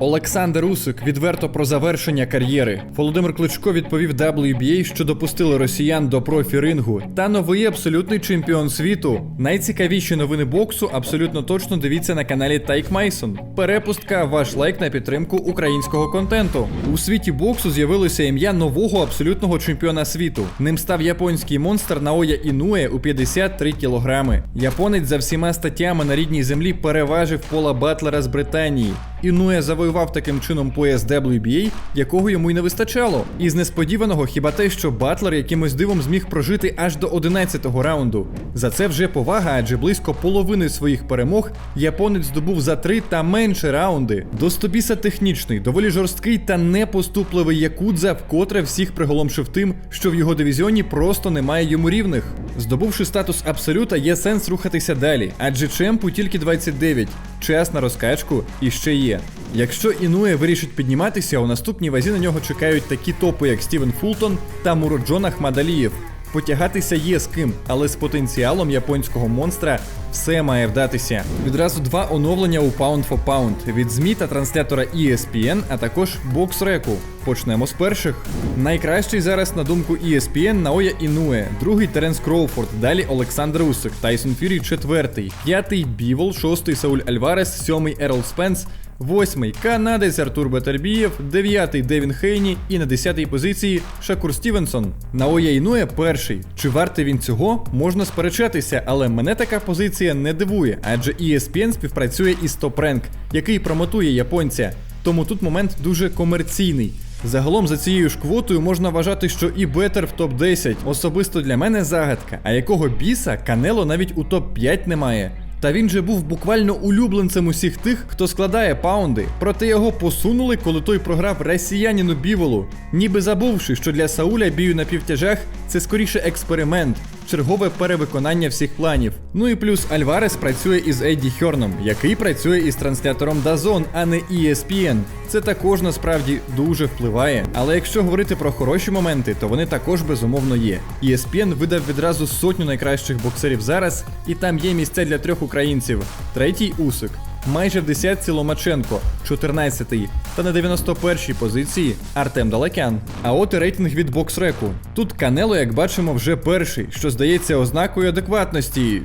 Олександр Усик відверто про завершення кар'єри. Володимир Кличко відповів WBA, що допустили росіян до профі-рингу. Та новий абсолютний чемпіон світу. Найцікавіші новини боксу абсолютно точно дивіться на каналі Тайк Майсон. Перепустка, ваш лайк на підтримку українського контенту. У світі боксу з'явилося ім'я нового абсолютного чемпіона світу. Ним став японський монстр Наоя Інуе у 53 кілограми. Японець за всіма статтями на рідній землі переважив Пола Батлера з Британії. Інуе завоював таким чином пояс WBA, якого йому й не вистачало. Із несподіваного хіба те, що Батлер якимось дивом зміг прожити аж до 11-го раунду. За це вже повага, адже близько половини своїх перемог японець здобув за три та менше раунди. Достобіса технічний, доволі жорсткий та непоступливий Якудза вкотре всіх приголомшив тим, що в його дивізіоні просто немає йому рівних. Здобувши статус абсолюта, є сенс рухатися далі, адже чемпу тільки 29. Час на розкачку і ще є. Якщо Інує вирішить підніматися, у наступній вазі на нього чекають такі топи, як Стівен Фултон та Муроджон Ахмадалієв. Потягатися є з ким, але з потенціалом японського монстра все має вдатися. Відразу два оновлення у Pound for Pound від ЗМІ та транслятора ESPN, а також BoxRec. Почнемо з перших. Найкращий зараз, на думку ESPN, Наоя Інуе, другий Теренс Кроуфорд, далі Олександр Усик, Тайсон Фюрі четвертий, п'ятий Бівол, шостий Сауль Альварес, сьомий Ерл Спенс. Восьмий канадець Артур Батербієв, дев'ятий Девін Хейні і на десятій позиції Шакур Стівенсон. Наоя Інує перший. Чи вартий він цього? Можна сперечатися, але мене така позиція не дивує, адже ESPN співпрацює із Rank, який промотує японця. Тому тут момент дуже комерційний. Загалом за цією ж квотою можна вважати, що і Бетер в топ-10. Особисто для мене загадка. А якого біса Канело навіть у топ-5 немає. Та він же був буквально улюбленцем усіх тих, хто складає паунди. Проте його посунули, коли той програв росіянину Біволу, ніби забувши, що для Сауля бію на півтяжах це скоріше експеримент, чергове перевиконання всіх планів. Ну і плюс Альварес працює із Едді Хьорном, який працює із транслятором Дазон, а не ESPN. Це також насправді дуже впливає. Але якщо говорити про хороші моменти, то вони також безумовно є. ESPN видав відразу сотню найкращих боксерів зараз, і там є місця для трьох українців. Третій Усик. Майже в десятці Ломаченко, 14-й, та на 91-й позиції Артем Далекян. А от і рейтинг від боксреку. Тут Канело, як бачимо, вже перший, що здається ознакою адекватності.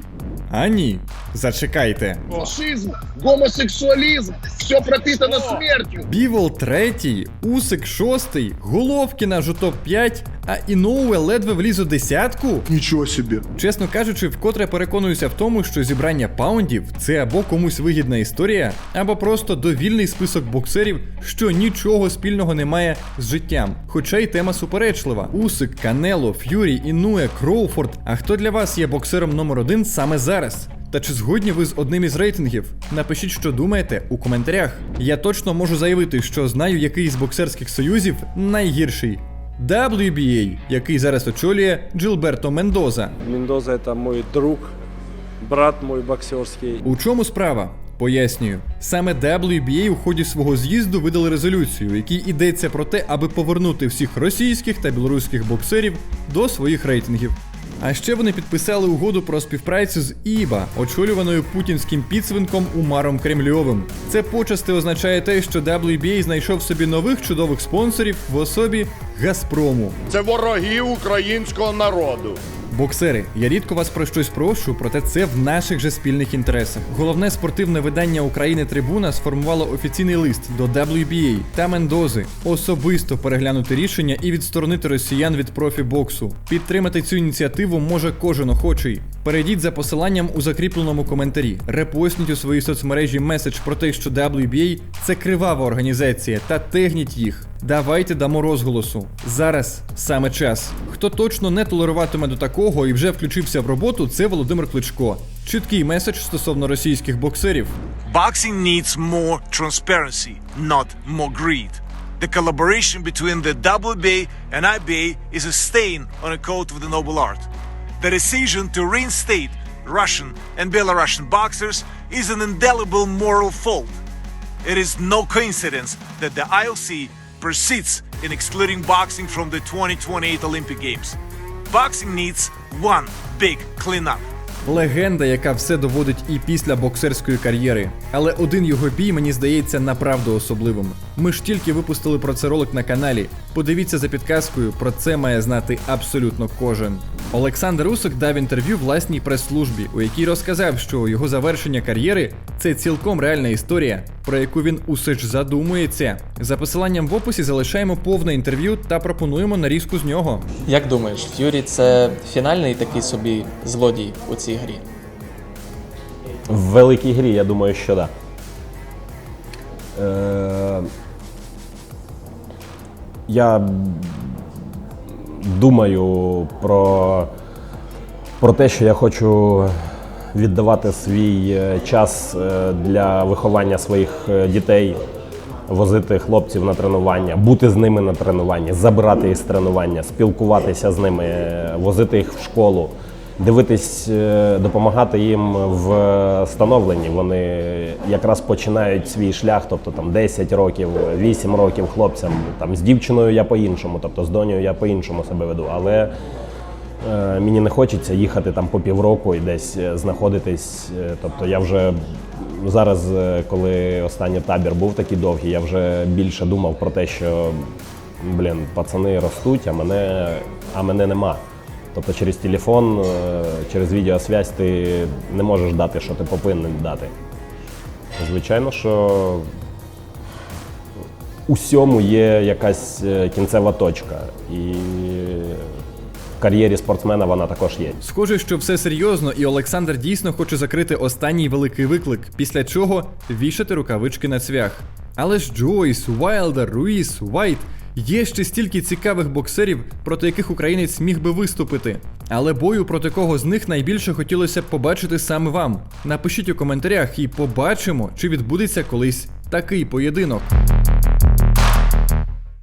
А ні, зачекайте. фашизм, гомосексуализм, все пропитано смертью. Бівол третій, Усик шостий, Головкіна аж у топ-5, а Іноуе ледве вліз у десятку. Ничего себе. Чесно кажучи, вкотре переконуюся в тому, що зібрання паундів це або комусь вигідна історія, або просто довільний список боксерів, що нічого спільного не має з життям. Хоча й тема суперечлива: Усик, Канело, Ф'юрі, Інуе, Кроуфорд. А хто для вас є боксером номер один саме зараз? Та чи згодні ви з одним із рейтингів? Напишіть, що думаєте у коментарях. Я точно можу заявити, що знаю, який з боксерських союзів найгірший. WBA, який зараз очолює Джилберто Мендоза. Мендоза это мой друг, брат мой боксерский. У чому справа? Пояснюю. Саме WBA у ході свого з'їзду видали резолюцію, в якій йдеться про те, аби повернути всіх російських та білоруських боксерів до своїх рейтингів. А ще вони підписали угоду про співпрацю з ІБА, очолюваною путінським підсвинком Умаром Кремльовим. Це почасти означає те, що WBA знайшов собі нових чудових спонсорів в особі Газпрому. Це вороги українського народу. Боксери, я рідко вас про щось прошу, проте це в наших же спільних інтересах. Головне спортивне видання України Трибуна сформувало офіційний лист до WBA та Мендози особисто переглянути рішення і відсторонити росіян від профі-боксу. Підтримати цю ініціативу може кожен охочий. Перейдіть за посиланням у закріпленому коментарі, репостніть у своїй соцмережі меседж про те, що WBA – це кривава організація, та тегніть їх. Давайте дамо розголосу. Зараз саме час. Хто точно не толеруватиме до такого і вже включився в роботу, це Володимир Кличко. Чіткий меседж стосовно російських боксерів. Boxing needs more transparency, not more greed. The collaboration between the WBA and IBA is a stain on a code of the noble art. The decision to reinstate Russian and Belarusian boxers is an indelible moral fault. It is no coincidence that the IOC proceeds in excluding boxing from the 2028 Olympic Games. Boxing needs one big cleanup. Легенда, яка все доводить і після боксерської кар'єри. Але один його бій мені здається направду особливим. Ми ж тільки випустили про це ролик на каналі. Подивіться за підказкою, про це має знати абсолютно кожен. Олександр Усик дав інтерв'ю власній прес-службі, у якій розказав, що його завершення кар'єри це цілком реальна історія, про яку він усе ж задумується. За посиланням в описі залишаємо повне інтерв'ю та пропонуємо нарізку з нього. Як думаєш, Ф'юрі це фінальний такий собі злодій у цій грі? В великій грі, я думаю, що так. Да. Е, я думаю про, про те, що я хочу віддавати свій е, час е, для виховання своїх е, дітей, возити хлопців на тренування, бути з ними на тренуванні, забирати їх з тренування, спілкуватися з ними, возити їх в школу, дивитись, е, допомагати їм в становленні. Вони якраз починають свій шлях, тобто там 10 років, 8 років хлопцям. Там з дівчиною я по-іншому, тобто з донею я по-іншому себе веду. Але Е, Мені не хочеться їхати там по півроку і десь е, знаходитись. Е, Тобто я вже зараз, коли останній табір був такий довгий, я вже більше думав про те, що блін, пацани ростуть, а мене, а мене нема. Тобто через телефон, е, через відеосвязь ти не можеш дати, що ти повинен дати. Звичайно, що усьому є якась е, кінцева точка. І в кар'єрі спортсмена вона також є. Схоже, що все серйозно, і Олександр дійсно хоче закрити останній великий виклик, після чого вішати рукавички на цвях. Але ж Джойс, Уайлдер, Руїс, Вайт є ще стільки цікавих боксерів, проти яких українець міг би виступити. Але бою проти кого з них найбільше хотілося б побачити саме вам. Напишіть у коментарях і побачимо, чи відбудеться колись такий поєдинок.